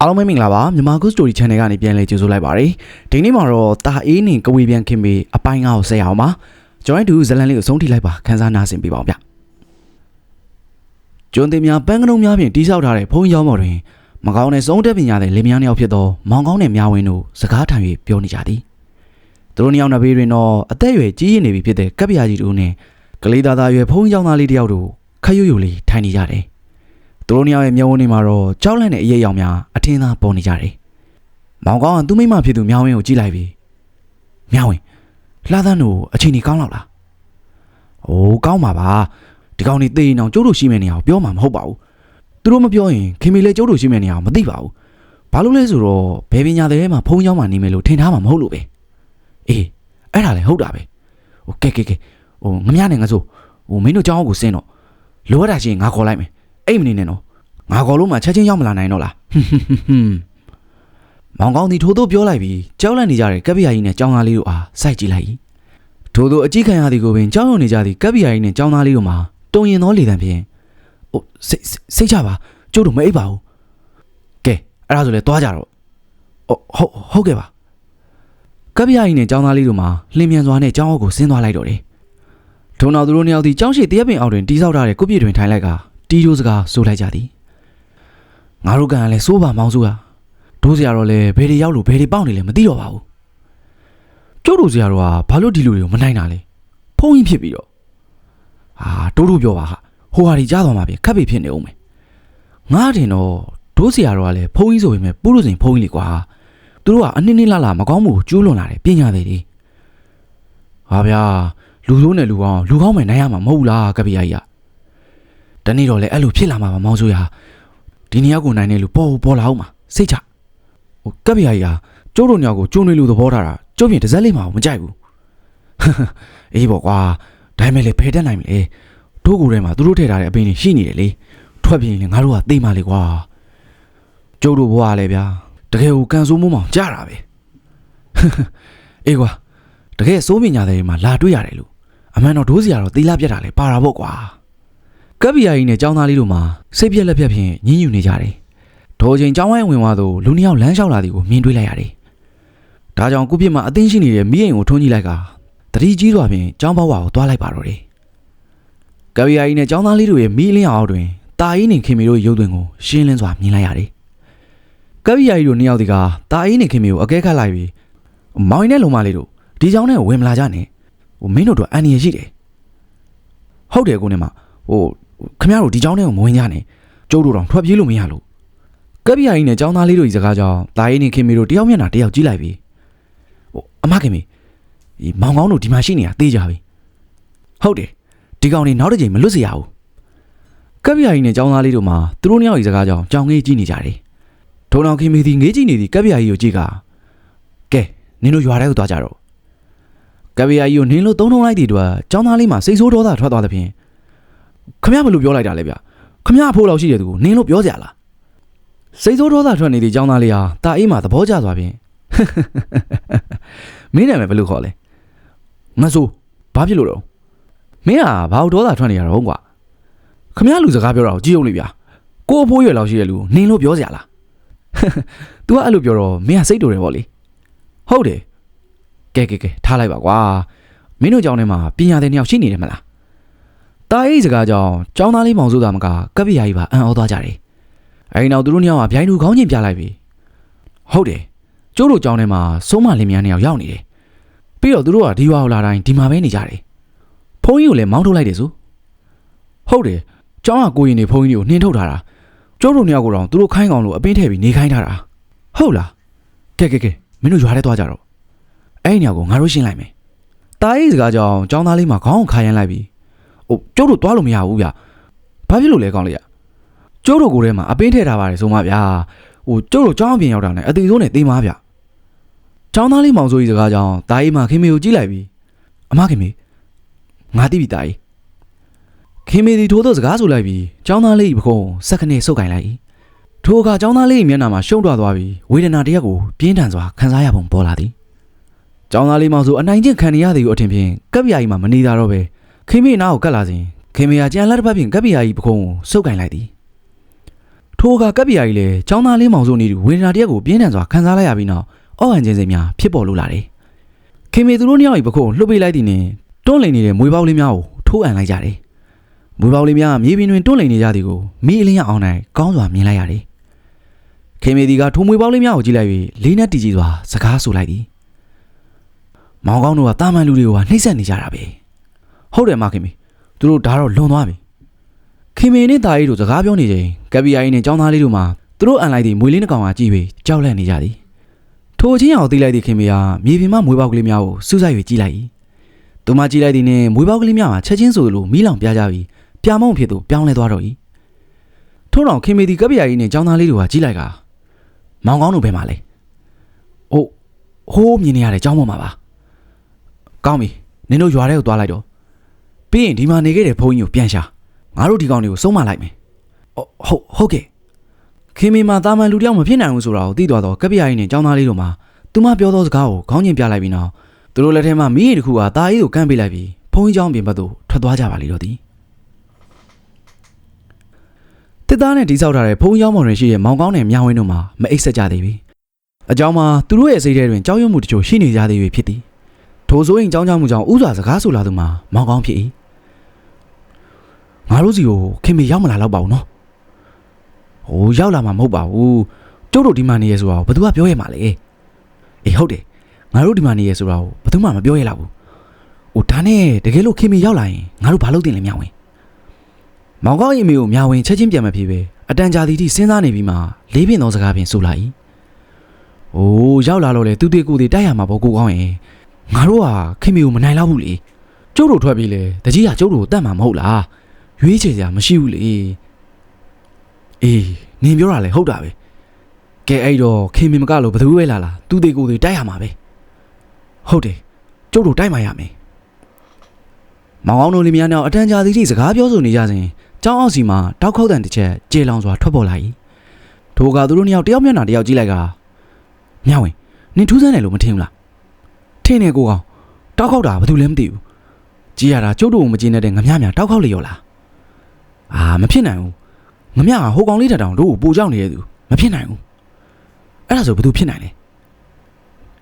အားလုံးပဲမင်္ဂလာပါမြန်မာ Good Story Channel ကနေပြန်လည်ကြိုဆိုလိုက်ပါရစေဒီနေ့မှာတော့တာအေးနေကဝေပြန်ခင်မေအပိုင်းငါကိုဆက်ရအောင်ပါကျွန်တော်တို့ဇလန်လေးကိုဆုံးထိလိုက်ပါခန်းစားနာဆင်ပေးပါဦးဗျကျွန်းတင်များပန်းကနုံများဖြင့်တိဆောက်ထားတဲ့ဖုံးရောက်မော်တွင်မကောင်းတဲ့စုံတက်ပညာတဲ့လင်မယားနှစ်ယောက်ဖြစ်သောမောင်ကောင်းတဲ့မြားဝင်းတို့စကားထန်၍ပြောနေကြသည်သူတို့နှစ်ယောက်နှစ်ဘေးတွင်တော့အသက်အရွယ်ကြီးရင့်နေပြီဖြစ်တဲ့ကပ်ပြာကြီးတို့နဲ့ကလေးသားသားရွယ်ဖုံးရောက်သားလေးတစ်ယောက်တို့ခရွရွလေးထိုင်နေကြတယ် သူတို့နှစ်ယောက်ရဲ့မျက်ဝန်းတွေမှာတော့ကြောက်လန့်တဲ့အရေးအယောင်များအထင်းသားပေါ်နေကြတယ်။မောင်ကောင်းကသူ့မိမဖြစ်သူမြောင်းဝင်းကိုကြည့်လိုက်ပြီးမြောင်းဝင်းလှသန်းတို့အချိန်ကြီးကောင်းလောက်လား။အိုးကောင်းပါပါဒီကောင်นี่သေရင်အောင်ကျိုးတို့ရှိမယ့်နေရာကိုပြောမှာမဟုတ်ပါဘူး။သူတို့မပြောရင်ခင်မီလည်းကျိုးတို့ရှိမယ့်နေရာကိုမသိပါဘူး။ဘာလို့လဲဆိုတော့ဘယ်ပညာတဲ့မှာဖုံးเจ้าမှာနေမယ်လို့ထင်ထားမှာမဟုတ်လို့ပဲ။အေးအဲ့ဒါလည်းဟုတ်တာပဲ။ဟိုကဲကဲကဲဟိုငမရနဲ့ငါဆိုဟိုမင်းတို့เจ้าကိုစင်းတော့လိုရတာချင်းငါခေါ်လိုက်မယ်။ အိတ်မနေနဲ့နော်ငါကော်လုံးမှာချက်ချင်းရောက်မလာနိုင်တော့လားမောင်ကောင်းဒီထိုးတို့ပြောလိုက်ပြီးကြောက်လန့်နေကြတဲ့ကပ်ပြာကြီးနဲ့ကြောင်သားလေးတို့အားစိုက်ကြည့်လိုက်၏ထိုးတို့အကြည့်ခံရသည်ကိုပင်ကြောက်ရွံ့နေကြသည့်ကပ်ပြာကြီးနဲ့ကြောင်သားလေးတို့မှာတုံရင်သောလေတံဖြင့်အိုးစိတ်စိတ်ချပါကျို့တို့မအိပ်ပါဘူးကဲအဲ့ဒါဆိုလဲသွားကြတော့ဟုတ်ဟုတ်ကဲ့ပါကပ်ပြာကြီးနဲ့ကျောင်းသားလေးတို့မှာလင်းမြန်စွာနဲ့ကျောင်းအောက်ကိုဆင်းသွားလိုက်တော့တယ်။ဒုံတော်သူတို့နှစ်ယောက်ဒီကျောင်းရှိတရက်ပင်အောက်တွင်တီးဆောက်ထားတဲ့ကုပြည့်တွင်ထိုင်လိုက်က တီးတို့စကားဆိုလိုက်ကြသည်ငါတို့ကလည်းစိုးပါမောင်းစိုးရဒိုးစရာတော့လဲဘယ်တွေရောက်လို့ဘယ်တွေပေါက်နေလဲမသိတော့ပါဘူးကျုပ်တို့စရာတော့ကဘာလို့ဒီလူတွေကိုမနိုင်တာလဲဖုံးကြီးဖြစ်ပြီးတော့ဟာတိုးတိုးပြောပါဟာဟိုဟာဒီကြားသွားမှာပြီခက်ပြီဖြစ်နေအောင်မယ်ငါတင်တော့ဒိုးစရာတော့ကလည်းဖုံးကြီးဆိုပေမဲ့ပုလို့စင်ဖုံးကြီးလေကွာသူတို့ကအနှစ်နှစ်လာလာမကောင်းမှုကိုကျူးလွန်လာတယ်ပညာတွေတွေဟာဗျာလူဆိုးနဲ့လူကောင်းလူကောင်းမယ်နိုင်ရမှာမဟုတ်ဘူးလားကပ္ပိယကြီးက တနေ့တော့လေအဲ့လိုဖြစ်လာမှာပါမောင်းစိုးရဒီနေရာကိုနိုင်နေလို့ပေါ်ပေါ်လာအောင်ပါစိတ်ချဟိုကပ်ပြာကြီးဟာကျိုးတို့ညောင်ကိုကျုံနေလို့သဘောထားတာကျုပ်ပြင်တစ်စက်လေးမှမကြိုက်ဘူးအေးပေါ့ကွာဒါပေမဲ့လေဖယ်တတ်နိုင်မလဲတို့ကိုယ်ထဲမှာသူတို့ထည့်ထားတဲ့အပင်းတွေရှိနေတယ်လေထွက်ပြေးရင်လည်းငါတို့ကသိမှလေကွာကျုပ်တို့ဘဝကလည်းဗျာတကယ်ကိုကန်ဆိုးမိုးမောင်ကြတာပဲအေးကွာတကယ်စိုးပညာတွေမှာလာတွေ့ရတယ်လို့အမှန်တော့ဒိုးစီကတော့သီလပြတ်တာလေပါတာပေါ့ကွာ ကပ်ပီယာကြီးနဲ့ចောင်းသားလေးတို့မှာစိတ်ပြက်လက်ပြက်ဖြင့်ညှဉ်းညူနေကြတယ်။ထိုအချိန်ចောင်းဝိုင်းဝင်သွားသူလူနှစ်ယောက်လမ်းလျှောက်လာသည်ကိုမြင်တွေ့လိုက်ရတယ်။ဒါကြောင့်ကုပြစ်မှာအသိရှိနေတဲ့မိအိမ်ကိုထွန်းကြည့်လိုက်ကတတိကြီးစွာဖြင့်ចောင်းဘဝကိုသွားလိုက်ပါတော့တယ်။ကပ်ပီယာကြီးနဲ့ចောင်းသားလေးတို့ရဲ့မိအလင်းအောင်တွင်တာအီးနဲ့ခင်မီတို့ရုပ်သွင်းကိုရှင်းလင်းစွာမြင်လိုက်ရတယ်။ကပ်ပီယာကြီးတို့နှစ်ယောက်ဒီကတာအီးနဲ့ခင်မီကိုအကဲခတ်လိုက်ပြီးမောင်ရင်နဲ့လုံမလေးတို့ဒီကြောင်နဲ့ဝင်မလာကြနဲ့။ဟိုမင်းတို့တော့အန်ရရှိတယ်။ဟုတ်တယ်ကိုနဲ့မဟို ခမရတို့ဒီเจ้าနဲ့ကိုမဝင်ကြနဲ့ကျုပ်တို့တော့ထွက်ပြေးလို့မရလို့ကပ်ပြာကြီးနဲ့เจ้าသားလေးတို့ဤစကားကြောင့်ဒါရင်နေခင်မေတို့တယောက်မျက်နှာတယောက်ကြည့်လိုက်ပြီဟိုအမခင်မေဒီမောင်ကောင်းတို့ဒီမှာရှိနေတာသိကြပြီဟုတ်တယ်ဒီကောင်တွေနောက်တစ်ချိန်မလွတ်စေရဘူးကပ်ပြာကြီးနဲ့เจ้าသားလေးတို့မှာသူတို့နှစ်ယောက်ဤစကားကြောင့်ကြောင်ငေးကြည့်နေကြတယ်ဒုံအောင်ခင်မေဒီငေးကြည့်နေသည့်ကပ်ပြာကြီးကိုကြည့်ကကဲနင်တို့ရွာထဲကိုသွားကြတော့ကပ်ပြာကြီးကိုနင်းလို့သုံးထုံလိုက်သည့်အတွက်เจ้าသားလေးမှာစိတ်ဆိုးဒေါသထွက်သွားသဖြင့် ခမရဘယ်လိုပြောလိုက်တာလဲဗျခမရအဖို့လောက်ရှိတဲ့သူကိုနင်းလို့ပြောကြလားစိတ်ဆိုးဒေါသထွက်နေသည့်ចောင်းသားလေးဟာတာအေးမှာသဘောကျသွားပြင်မင်းနာမည်ဘယ်လိုခေါ်လဲငါဆိုဘာဖြစ်လို့တော့မင်းဟာဘာလို့ဒေါသထွက်နေရတော့ကွာခမရလူစကားပြောတာကိုကြည့်အောင်လေဗျကိုအဖိုးရွယ်လောက်ရှိတဲ့လူကိုနင်းလို့ပြောကြလား तू ကအဲ့လိုပြောတော့မင်းကစိတ်တူတယ်ဗောလေဟုတ်တယ်ကဲကဲကဲထားလိုက်ပါကွာမင်းတို့ကြောင်းထဲမှာပညာတဲ့နှစ်ယောက်ရှိနေတယ်မလား တာအေးစကားကြောင့်ចောင်းသားလေးမောင်စိုးသားမကကပ်ပြာကြီးပါအံ့ဩသွားကြတယ်။အဲဒီနောက်သူတို့နှစ်ယောက်ကဗျိုင်းလူခေါင်းချင်းပြလိုက်ပြီ။ဟုတ်တယ်။ကျိုးတို့ចောင်းထဲမှာစိုးမလင်းမြန်းနှစ်ယောက်ရောက်နေတယ်။ပြီးတော့သူတို့ကဒီဝါကိုလာတိုင်းဒီမှာပဲနေကြတယ်။ဖုန်းကြီးကိုလည်းမောင်းထုတ်လိုက်တယ်ဆို။ဟုတ်တယ်။ចောင်းကကိုရင်နေဖုန်းကြီးကိုနှင်းထုတ်ထားတာ။ကျိုးတို့နှစ်ယောက်ကိုတော့သူတို့ခိုင်းကောင်လို့အပင်းထည့်ပြီးနေခိုင်းထားတာ။ဟုတ်လား။ကဲကဲကဲမင်းတို့ရွာထဲသွားကြတော့။အဲ့ဒီနေရာကိုငါတို့ရှင်းလိုက်မယ်။တာအေးစကားကြောင့်ចောင်းသားလေးမှာခေါင်းကိုခါရမ်းလိုက်ပြီး ဟိုကျုပ်တို့သွားလို့မရဘူးဗျဘာဖြစ်လို့လဲကောင်းလေရကျုပ်တို့ကိုယ်ထဲမှာအပင်းထည့်ထားပါတယ်ဆိုမှဗျာဟိုကျုပ်တို့ကျောင်းအပြင်ရောက်တာနဲ့အသေးဆုံးနဲ့သေးမဗျကျောင်းသားလေးမောင်စိုးကြီးစကားကြောင့်ဒါအေးမခင်မေကိုကြည့်လိုက်ပြီအမခင်မေငါသိပြီဒါအေးခင်မေဒီထိုးသောစကားဆိုလိုက်ပြီးကျောင်းသားလေးပကုံးစက္ကနဲ့ဆုပ်ကင်လိုက်ထိုအခါကျောင်းသားလေးမျက်နှာမှာရှုံ့ထွားသွားပြီးဝေဒနာတရက်ကိုပြင်းထန်စွာခံစားရပုံပေါ်လာသည်ကျောင်းသားလေးမောင်စိုးအနိုင်ကျင့်ခံရသည်ကိုအထင်ဖြင့်ကပ်ပြာကြီးမှာမနေတာတော့ပဲ ခိမေနာကိုကတ်လာစဉ်ခိမေကကြံလက်တစ်ဖက်ဖြင့်ကပ်ပီယာကြီးပခုံးကိုစုပ်ကင်လိုက်သည်ထိုအခါကပ်ပြာကြီးလည်းចောင်းသားလေးမောင်စုနေတူဝေဒနာတစ်ရက်ကိုပြင်းထန်စွာခံစားလိုက်ရပြီးနောက်အော့ဟန်ခြင်းစိတ်များဖြစ်ပေါ်လို့လာတယ်။ခင်မေသူတို့နှစ်ယောက်၏ပခုံးလှုပ်ပေးလိုက်သည်နှင့်တွန်းလိန်နေတဲ့မွေပေါက်လေးများကိုထိုးအံလိုက်ကြတယ်။မွေပေါက်လေးများမြေပြင်တွင်တွန်းလိန်နေကြသည်ကိုမိအလင်းရအောင်၌ကောင်းစွာမြင်လိုက်ရတယ်။ခင်မေဒီကထိုမွေပေါက်လေးများကိုကြည့်လိုက်၍လေးနဲ့တီကြည်စွာစကားဆိုလိုက်သည်။မောင်ကောင်းတို့ကတာမန်လူတွေကိုကနှိမ့်ဆက်နေကြတာပဲ။ ဟုတ်တယ်မခင်မေသူတို့ဒါတော့လွန်သွားပြီ။ခင်မေနဲ့တာရီတို့စကားပြောနေချိန်ကပီယာကြီးနဲ့ចောင်းသားလေးတို့မှသူတို့အန်လိုက်သည့်မွေလေးနှကောင်ကကြည့်ပြီးကြောက်လန့်နေကြသည်။ထိုအချင်းအောင်သိလိုက်သည့်ခင်မေကမြေပြင်မှမွေပေါက်ကလေးများကိုစူးစိုက်၍ကြည့်လိုက်၏။သူမကြည့်လိုက်သည်နှင့်မွေပေါက်ကလေးများမှာချက်ချင်းဆိုလိုမီးလောင်ပြားကြပြီးပြာမုံဖြစ်သူပြောင်းလဲသွားတော့၏။ထို့တော်ခင်မေဒီကပီယာကြီးနဲ့ចောင်းသားလေးတို့ကကြည့်လိုက်ကမောင်ကောင်းတို့ဘယ်မှာလဲ။အိုးဟိုးမြင်နေရတဲ့ចောင်းပေါ်မှာပါ။ကောင်းပြီနင်တို့ရွာထဲကိုသွားလိုက်တော့ ပြီးရင်ဒီမှာနေခဲ့တဲ့ဘုန်းကြီးကိုပြန်ရှာငါတို့ဒီကောင်တွေကိုစုံမလိုက်မယ်ဟုတ်ဟုတ်ကဲ့ခင်မင်မှာတာမန်လူတယောက်မဖြစ်နိုင်ဘူးဆိုတာကိုသိသွားတော့ကပ္ပယာကြီးနဲ့ចောင်းသားလေးတို့မှာသူမပြောသောစကားကိုခေါင်းညင်ပြလိုက်ပြီးနောက်သူတို့လက်ထဲမှာမိရီတစ်ခုကตาအေးကိုကမ်းပေးလိုက်ပြီးဘုန်းကြီးကျောင်းပြင်ဘက်သို့ထွက်သွားကြပါလိမ့်တော့သည်တစ်သားနဲ့တိဆောက်ထားတဲ့ဘုန်းကြီးကျောင်းပေါ်တွင်ရှိတဲ့မောင်ကောင်းတဲ့မြောင်ဝင်းတို့မှာမအိပ်ဆက်ကြသေးပြီအကြောင်းမှာသူတို့ရဲ့စိတ်ထဲတွင်ကြောက်ရွံ့မှုတချို့ရှိနေကြသေးပြီဖြစ်သည်ထိုဆိုရင်ကြောင်းကြောင်းမှုကြောင့်ဥစွာစကားဆိုလာသူမှာမောင်ကောင်းဖြစ်၏ ငါတို့စီကိုခင်မေရောက်မလာတော့ပါဘူးနော်ဟိုရောက်လာမှာမဟုတ်ပါဘူးကျုပ်တို့ဒီမှာနေရဲဆိုတာကိုဘယ်သူကပြောရမှာလဲအေးဟုတ်တယ်ငါတို့ဒီမှာနေရဲဆိုတာကိုဘယ်သူမှမပြောရလောက်ဘူးဟိုဒါနဲ့တကယ်လို့ခင်မီရောက်လာရင်ငါတို့ဘာလုပ်တင်လဲမြောင်ဝင်မောင်ကောင်းရင်မေကိုမြောင်ဝင်ချက်ချင်းပြန်မဖြစ်ပဲအတန်ကြာသည်ထိစဉ်းစားနေပြီးမှလေးပင်သောစကားဖြင့်ဆိုလာ၏ဟိုရောက်လာတော့လေသူတေကိုတေတိုက်ရမှာပေါ့ကိုကောင်းရင်ငါတို့ကခင်မီကိုမနိုင်တော့ဘူးလေကျုပ်တို့ထွက်ပြီးလေတကြီးကကျုပ်တို့ကိုတတ်မှာမဟုတ်လား ရွေးချယ်စရာမရှိဘူးလေအေးနင်ပြောတာလေဟုတ်တာပဲကဲအဲ့တော့ခင်မင်မကလို့ဘယ်သူပဲလာလာသူ့သေးကိုယ်သေးတိုက်ရမှာပဲဟုတ်တယ်ကျုပ်တို့တိုက်မှရမယ်မောင်အောင်တို့လင်မယားနောက်အတန်ကြာသီးထိစကားပြောဆိုနေကြစဉ်ကျောင်းအောင်စီမှာတောက်ခေါက်တန်တစ်ချက်ကြေလောင်စွာထွက်ပေါ်လာ၏ထိုကသူတို့နှစ်ယောက်တယောက်မျက်နှာတယောက်ကြည့်လိုက်ကမြောင်ဝင်နင်ထူးဆန်းတယ်လို့မထင်ဘူးလားထင်နေကိုကောင်တောက်ခေါက်တာဘာလို့လဲမသိဘူးကြည်ရတာကျုပ်တို့ကိုမကျင်းတဲ့ငမြမြတောက်ခေါက်လေရောလား အာမဖြစ်နိုင်ဘူးငမရဟိုကောင်လေးတတောင်တို့ကိုပိုကြောက်နေတဲ့သူမဖြစ်နိုင်ဘူးအဲ့ဒါဆိုဘယ်သူဖြစ်နိုင်လဲ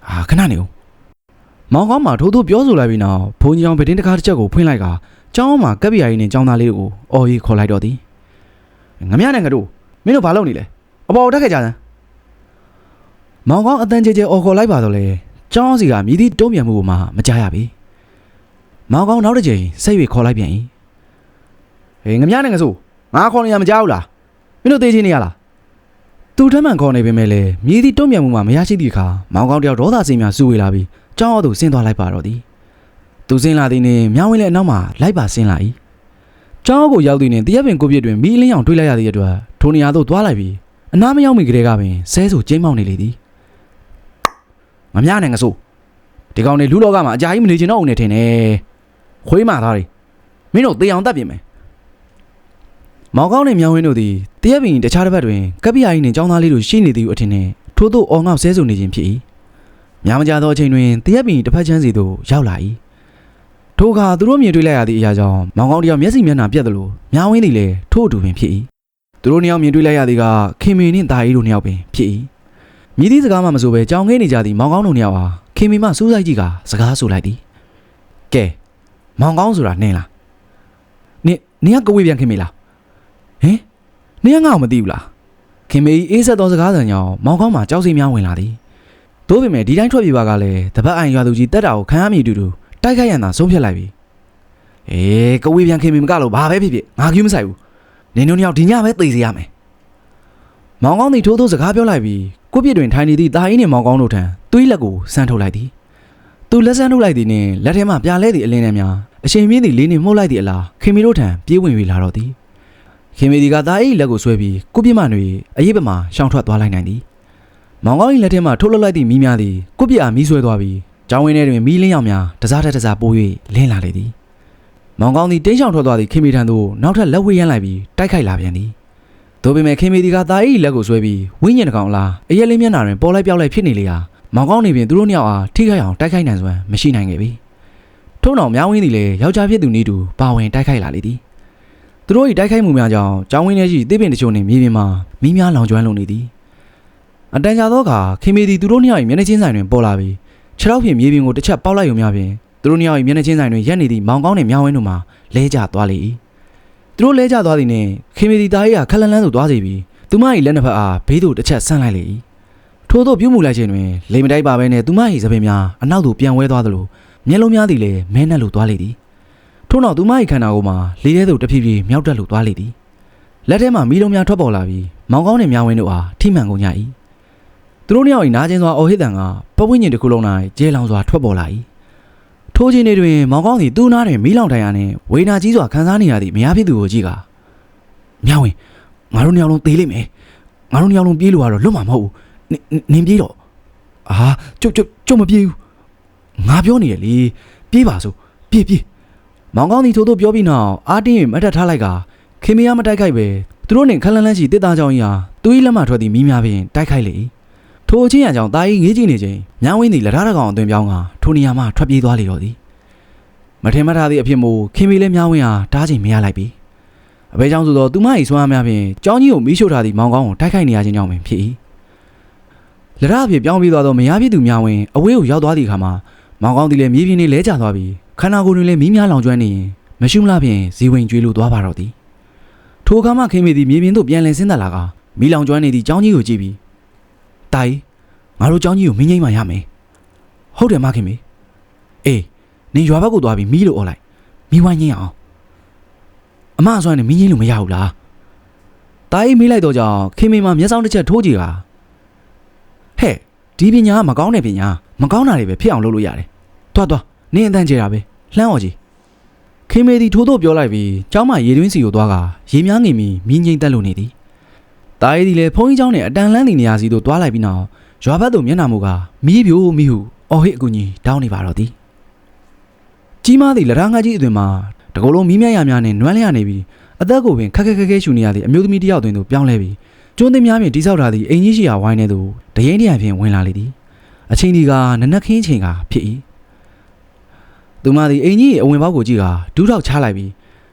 အာခဏနေဦးမောင်ကောင်းမှာထိုးထိုးပြောဆိုလိုက်ပြီးနောက်ဘုန်းကြီးအောင်ဗတင်းတစ်ခါတစ်ချက်ကိုဖွင့်လိုက်ကကျောင်းမှာကပ်ပြာကြီးနဲ့ကျောင်းသားလေးကိုအော်ရီခေါ်လိုက်တော့သည်ငမရနဲ့ငါတို့မင်းတို့ဘာလုပ်နေလဲအပေါ်တက်ခဲ့ကြစမ်းမောင်ကောင်းအတန်ကြဲကြဲအော်ခေါ်လိုက်ပါတော့လေကျောင်းစီကမြည်သည့်တုံးပြန်မှုကိုမှမကြားရပြီမောင်ကောင်းနောက်တစ်ချိန်စိတ်၍ခေါ်လိုက်ပြန်၏ ဟေးငမရနဲ့ငါဆိုငါခေါ်နေရမကြောက်လားမင်းတို့သေးချင်းနေရလားသူထမ်းမှန်ခေါ်နေပေမဲ့လည်းမြည်သည့်တုံ့ပြန်မှုမှမရရှိသည့်အခါမောင်ကောင်းတယောက်ဒေါသစိမ်းများစူဝေလာပြီးကြောင်းအောက်သို့ဆင်းသွားလိုက်ပါတော့သည်သူဆင်းလာသည်နှင့်မြောင်းဝင်းလည်းအနောက်မှလိုက်ပါဆင်းလာ၏ကြောင်းအောက်ကိုရောက်သည်နှင့်တရက်ပင်ကိုပြစ်တွင်မီးလင်းအောင်တွေးလိုက်ရသည့်အတွက်ထိုနေရာသို့သွားလိုက်ပြီးအနားမရောက်မီကလေးကပင်ဆဲဆူကျင်းမောင်းနေလေသည်မများနဲ့ငဆိုဒီကောင်နေလူလောကမှာအကြာကြီးမနေချင်တော့ဦးနေထင်တယ်ခွေးမာသားတွေမင်းတို့တေအောင်တတ်ပြင်မယ် မောင်ကောင်းနဲ့မြောင်ဝင်းတို့သည်တရက်ပင်တခြားတစ်ဖက်တွင်ကပ္ပိယကြီးနှင့်ចောင်းသားလေးတို့ရှိနေသည်ဟုအထင်နှင့်ထို့သို့အော်ငေါက်ဆဲဆူနေခြင်းဖြစ်၏များမကြသောအချိန်တွင်တရက်ပင်တစ်ဖက်ချမ်းစီသို့ရောက်လာ၏ထိုအခါသူတို့မြင်တွေ့လိုက်ရသည့်အရာကြောင့်မောင်ကောင်းတယောက်မျက်စိမျက်နှာပြတ်သလိုမြောင်ဝင်းသည်လည်းထို့အတူပင်ဖြစ်၏သူတို့နှစ်ယောက်မြင်တွေ့လိုက်ရသည်ကခင်မင်နှင့်တာရီတို့နှစ်ယောက်ပင်ဖြစ်၏မြည်သည့်စကားမှမဆိုဘဲကြောင်ငဲနေကြသည့်မောင်ကောင်းတို့နှစ်ယောက်ဟာခင်မင်မှစူးစိုက်ကြည့်ကစကားဆိုလိုက်သည်ကဲမောင်ကောင်းဆိုတာနင်းလားနင်နင်ကကဝေးပြန်ခင်မင်လားဟင် နင်ကငါ့ကိုမသိဘူးလားခင်မေကြီးအေးဆက်သောစကားဆန်ကြောင့်မောင်ကောင်းမှာကြောက်စိတ်များဝင်လာသည်တို့ပေမဲ့ဒီတိုင်းထွက်ပြေးပါကလည်းတပတ်အိုင်ရွာသူကြီးတက်တာကိုခံရမည်တူတူတိုက်ခိုက်ရန်သာဆုံးဖြတ်လိုက်ပြီအေးကဝေးပြန်ခင်မေမကလို့ဘာပဲဖြစ်ဖြစ်ငါကြည့်မဆိုင်ဘူးနင်တို့နှစ်ယောက်ဒီညပဲသိစေရမယ်မောင်ကောင်းသည်ထိုးထိုးစကားပြောလိုက်ပြီးကိုပြစ်တွင်ထိုင်နေသည့်တာအင်းနှင့်မောင်ကောင်းတို့ထံသွေးလက်ကိုဆန်းထုတ်လိုက်သည်သူလက်ဆန်းထုတ်လိုက်သည်နှင့်လက်ထဲမှပြာလဲသည့်အလင်းထဲများအချိန်မြင့်သည့်လေးနှင့်မှုတ်လိုက်သည့်အလားခင်မီတို့ထံပြေးဝင်၍လာတော့သည် ခင်မေဒီကသားအိလက်ကိုဆွဲပြီးကိုပြစ်မတွေအရေးပမာရှောင်ထွက်သွားလိုက်နိုင်သည်။မောင်ကောင်း၏လက်ထဲမှထုတ်လွှတ်လိုက်သည့်မီးများသည်ကိုပြစ်အားမီးဆွဲသွားပြီးကျောင်းဝင်းထဲတွင်မီးလင်းရောင်များတစားတက်တစားပိုး၍လင်းလာလေသည်။မောင်ကောင်းသည်တင်းချောင်ထွက်သွားသည့်ခင်မေထံသို့နောက်ထပ်လက်ဝဲရမ်းလိုက်ပြီးတိုက်ခိုက်လာပြန်သည်။သို့ပေမဲ့ခင်မေဒီကသားအိလက်ကိုဆွဲပြီးဝိညာဉ်တစ်ကောင်လားအရက်လေးမျက်နှာတွင်ပေါ်လိုက်ပြောက်လိုက်ဖြစ်နေလေရာမောင်ကောင်းနေပြင်သူတို့နှစ်ယောက်အားထိခိုက်အောင်တိုက်ခိုက်နိုင်စွမ်းမရှိနိုင်ခဲ့ပြီ။ထို့နောက်မြောင်းဝင်းသည်လည်းယောက်ျားဖြစ်သူနည်းတူပါဝင်တိုက်ခိုက်လာလေသည်။ သူတို့၏တိုက်ခိုက်မှုများကြောင့်ကျောင်းဝင်းထဲရှိသစ်ပင်တချို့နှင့်မြေပြင်မှာမီးများလောင်ကျွမ်းလုံနေသည်အတန်ကြာသောအခါခင်မီသည်သူတို့နှစ်ယောက်၏မျက်နှာချင်းဆိုင်တွင်ပေါ်လာပြီးခြေထောက်ဖြင့်မြေပြင်ကိုတစ်ချက်ပေါက်လိုက်ရုံများဖြင့်သူတို့နှစ်ယောက်၏မျက်နှာချင်းဆိုင်တွင်ရက်နေသည့်မောင်ကောင်းနှင့်မြောင်းဝင်းတို့မှလဲကျသွားလေ၏သူတို့လဲကျသွားသည်နှင့်ခင်မီသည်တား၏ကခက်လန်းလန်းသို့သွားစီပြီးသူမ၏လက်နှစ်ဖက်အားဘေးသို့တစ်ချက်ဆန့်လိုက်လေ၏ထို့သောပြုမှုလိုက်ခြင်းတွင်လေမတိုက်ပါဘဲနှင့်သူမ၏သပင်များအနောက်သို့ပြန်ဝဲသွားသလိုမျက်လုံးများသည်လည်းမဲနှက်လိုသွားလေသည် ထို့နောက်သူမ၏ခန္ဓာကိုယ်မှာလေထဲသို့တဖြည်းဖြည်းမြောက်တက်လိုသွားလေသည်လက်ထဲမှမီးလုံးများထွက်ပေါ်လာပြီးမောင်ကောင်းနှင့်မြောင်းဝင်းတို့အားထိမှန်ကုန်ကြ၏သူတို့နှစ်ယောက်၏နားကျင်စွာအော်ဟစ်တန်ကပဝင်းကျင်တစ်ခုလုံး၌ကျဲလောင်စွာထွက်ပေါ်လာ၏ထိုချိန်တွင်မောင်ကောင်းသည်သူ့နားတွင်မီးလောင်ထိုင်ရနှင့်ဝေနာကြီးစွာခံစားနေရသည့်မယားဖြစ်သူကိုကြည့်ကမြောင်းဝင်းငါတို့နှစ်ယောက်လုံးသေလိမ့်မယ်ငါတို့နှစ်ယောက်လုံးပြေးလို့ကတော့လွတ်မှာမဟုတ်ဘူးနင်နင်ပြေးတော့အာကျုပ်ကျုပ်ကျုပ်မပြေးဘူးငါပြောနေရလေပြေးပါစို့ပြေးပြေး မောင်ကောင်းသည်ထို့သို့ပြောပြီးနောက်အာတင်း၍မတ်တက်ထားလိုက်ကခင်မယားမတိုက်ခိုက်ပဲသူတို့နှင့်ခက်လန်းလန်းရှိတစ်သားကြောင်ကြီးဟာသူ၏လက်မှထွက်သည့်မီးများဖြင့်တိုက်ခိုက်လေ၏ထိုအချင်းရကြောင့်တာ၏ငေးကြည့်နေခြင်းညောင်းဝင်းသည်လက်ထားတစ်ကောင်အသွင်ပြောင်းကထိုနေရာမှထွက်ပြေးသွားလေတော့သည်မထင်မှတ်ထားသည့်အဖြစ်မို့ခင်မီလည်းညောင်းဝင်းဟာတားချိန်မရလိုက်ပြီအဘဲကြောင့်ဆိုတော့သူမ၏ဆွမ်းအားများဖြင့်ကြောင်းကြီးကိုမီးရှို့ထားသည့်မောင်ကောင်းကိုတိုက်ခိုက်နေရခြင်းကြောင့်ပင်ဖြစ်၏လက်ထားအဖြစ်ပြောင်းပြီးသွားသောမယားဖြစ်သူများဝင်အဝေးကိုရောက်သွားသည့်အခါမှာမောင်ကောင်းသည်လည်းမြေပြင်နှင့်လဲကျသွားပြီး ခန္ဓာကိုယ်တွင်လည်းမီးများလောင်ကျွမ်းနေရင်မရှိမလားဖြင့်ဇီဝင်ကျွေးလို့သွားပါတော့သည်ထိုအခါမှခင်မေသည်မြေပြင်သို့ပြန်လည်ဆင်းသက်လာကမီးလောင်ကျွမ်းနေသည့်ကျောင်းကြီးကိုကြည့်ပြီးတိုင်ငါတို့ကျောင်းကြီးကိုမင်းငိမ့်မှရမယ်ဟုတ်တယ်မခင်မေအေးနင်ရွာဘက်ကိုသွားပြီးမီးလို့អော်လိုက်မီးဝိုင်းငိမ့်အောင်အမအစွမ်းနဲ့မီးငိမ့်လို့မရဘူးလားတိုင်မေးလိုက်တော့ကြောင့်ခင်မေမှာမျက်စောင်းတစ်ချက်ထိုးကြည့်ကဟဲ့ဒီပညာကမကောင်းတဲ့ပညာမကောင်းတာတွေပဲဖြစ်အောင်လုပ်လို့ရတယ်တွားတွား နင်းအတန်းကျတာပဲလှမ်းော်ကြီးခင်မေသည်ထိုးတော့ပြောလိုက်ပြီးကျောင်းမရေတွင်းစီကိုသွားကရေများငင်ပြီးမြင်းငိမ့်တက်လို့နေသည်တာရီသည်လည်းဖုန်းကြီးကျောင်းနဲ့အတန်လန်းသည့်နေရာစီသို့သွားလိုက်ပြီးနောက်ရွာဘက်သို့မျက်နှာမူကမီးပြိုမီးဟုအော်ဟစ်အကူကြီးတောင်းနေပါတော့သည်ကြီးမားသည့်လရငါကြီးအသွင်မှာတကုံလုံးမီးမြတ်ရများနဲ့နွမ်းလျနေပြီးအသက်ကိုပင်ခက်ခက်ခက်ခဲရှူနေရသည့်အမျိုးသမီးတစ်ယောက်တွင်သို့ပြောင်းလဲပြီးကျွန်းသင်းများဖြင့်တိဆောက်ထားသည့်အိမ်ကြီးရှိရာဝိုင်းထဲသို့တရင်တရံဖြင့်ဝင်လာလေသည်အချိန်ဒီကနနက်ခင်းချိန်ကဖြစ်၏ သူမသည်အိမ်ကြီးရဲ့အဝင်ပေါက်ကိုကြည့်ကဒူးထောက်ချလိုက်ပြီး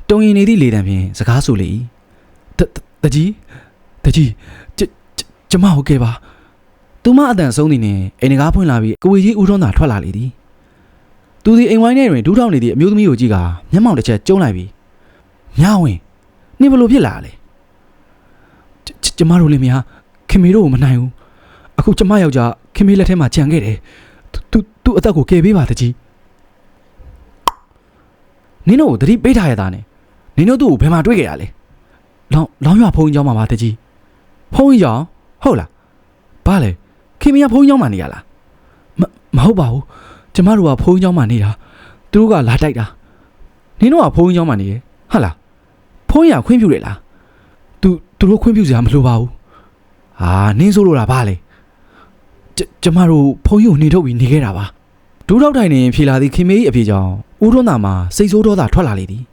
တုံရင်နေသည့်လေတံဖြင့်စကားဆိုလေ၏တတတကြီးတကြီးကျကျကျမဟုတ်ကဲပါသူမအတန်ဆုံးသည်နှင့်အိမ်ငကားဖွင့်လာပြီးကဝေကြီးဦးထွန်းသာထွက်လာလေသည်သူသည်အိမ်ဝိုင်းထဲတွင်ဒူးထောက်နေသည့်အမျိုးသမီးကိုကြည့်ကမျက်မှောင်တစ်ချက်ကျုံးလိုက်ပြီးမြဝင်နင်ဘလို့ဖြစ်လာလဲကျကျကျမတို့လည်းမယားခင်မေတို့ကိုမနိုင်ဘူးအခုကျမယောက်ျားခင်မေလက်ထဲမှာကြံခဲ့တယ်သူသူအသက်ကိုကယ်ပေးပါတကြီး နင်းတို့ကိုသတိပေးထားရတာနဲ့နင်းတို့သူ့ကိုဘယ်မှာတွေ့ခဲ့ရလဲလောင်းလောင်းရွာဖုန်းကြီးကျောင်းမှာပါတကြီးဖုန်းကြီးကျောင်းဟုတ်လားဘာလဲခင်မရဖုန်းကြီးကျောင်းမှာနေရလားမဟုတ်ပါဘူးကျမတို့ကဖုန်းကြီးကျောင်းမှာနေတာသူတို့ကလာတိုက်တာနင်းတို့ကဖုန်းကြီးကျောင်းမှာနေရဟုတ်လားဖုန်းကြီးကခွင့်ပြုတယ်လားသူသူတို့ခွင့်ပြုစရာမလိုပါဘူးဟာနင်းဆိုလို့လားဘာလဲကျမတို့ဖုန်းကြီးကိုနေထုတ်ပြီးနေခဲ့တာပါဒူးထောက်တိုင်နေဖြေလာသည့်ခင်မေးကြီးအဖေကြောင့် ဦးထွန်းသာမှာစိတ်ဆိုးဒေါသထွက်လာလေသည်